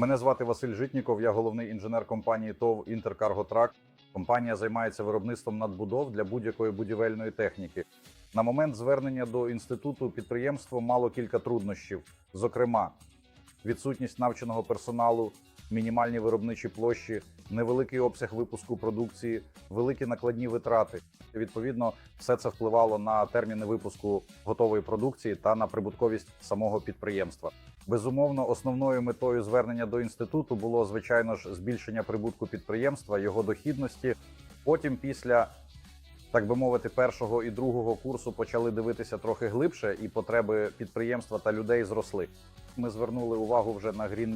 Мене звати Василь Житніков, я головний інженер компанії ТОВ «Інтеркарготрак». Компанія займається виробництвом надбудов для будь-якої будівельної техніки. На момент звернення до інституту підприємство мало кілька труднощів, зокрема, відсутність навченого персоналу, мінімальні виробничі площі, невеликий обсяг випуску продукції, великі накладні витрати. Відповідно, все це впливало на терміни випуску готової продукції та на прибутковість самого підприємства. Безумовно, основною метою звернення до інституту було звичайно ж збільшення прибутку підприємства, його дохідності. Потім, після так би мовити, першого і другого курсу почали дивитися трохи глибше, і потреби підприємства та людей зросли. Ми звернули увагу вже на Green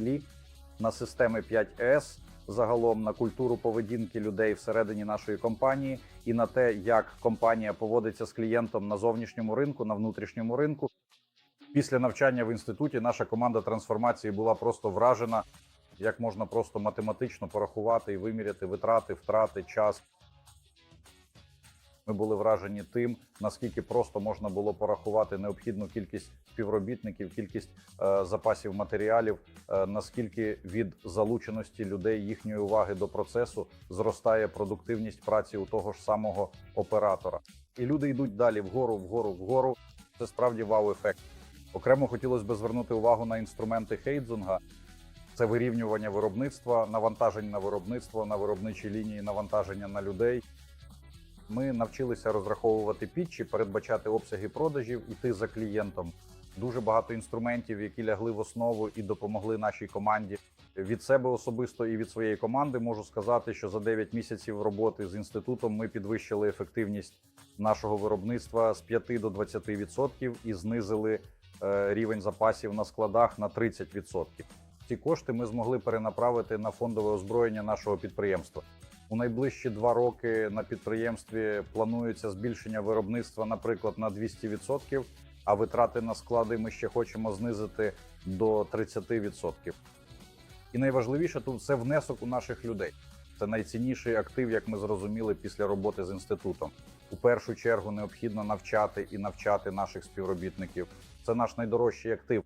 на системи 5S, загалом на культуру поведінки людей всередині нашої компанії і на те, як компанія поводиться з клієнтом на зовнішньому ринку, на внутрішньому ринку. Після навчання в інституті наша команда трансформації була просто вражена, як можна просто математично порахувати і виміряти витрати, втрати, час. Ми були вражені тим, наскільки просто можна було порахувати необхідну кількість співробітників, кількість е, запасів матеріалів, е, наскільки від залученості людей їхньої уваги до процесу зростає продуктивність праці у того ж самого оператора. І люди йдуть далі вгору, вгору, вгору. Це справді вау-ефект. Окремо хотілося б звернути увагу на інструменти Хейдзунга. Це вирівнювання виробництва, навантажень на виробництво, на виробничій лінії, навантаження на людей. Ми навчилися розраховувати підчі, передбачати обсяги продажів, іти за клієнтом. Дуже багато інструментів, які лягли в основу і допомогли нашій команді. Від себе особисто і від своєї команди можу сказати, що за 9 місяців роботи з інститутом ми підвищили ефективність нашого виробництва з 5 до 20% і знизили е, рівень запасів на складах на 30%. Ці кошти ми змогли перенаправити на фондове озброєння нашого підприємства. У найближчі два роки на підприємстві планується збільшення виробництва, наприклад, на 200%, а витрати на склади ми ще хочемо знизити до 30%. І найважливіше тут це внесок у наших людей. Це найцінніший актив, як ми зрозуміли після роботи з інститутом. У першу чергу необхідно навчати і навчати наших співробітників. Це наш найдорожчий актив.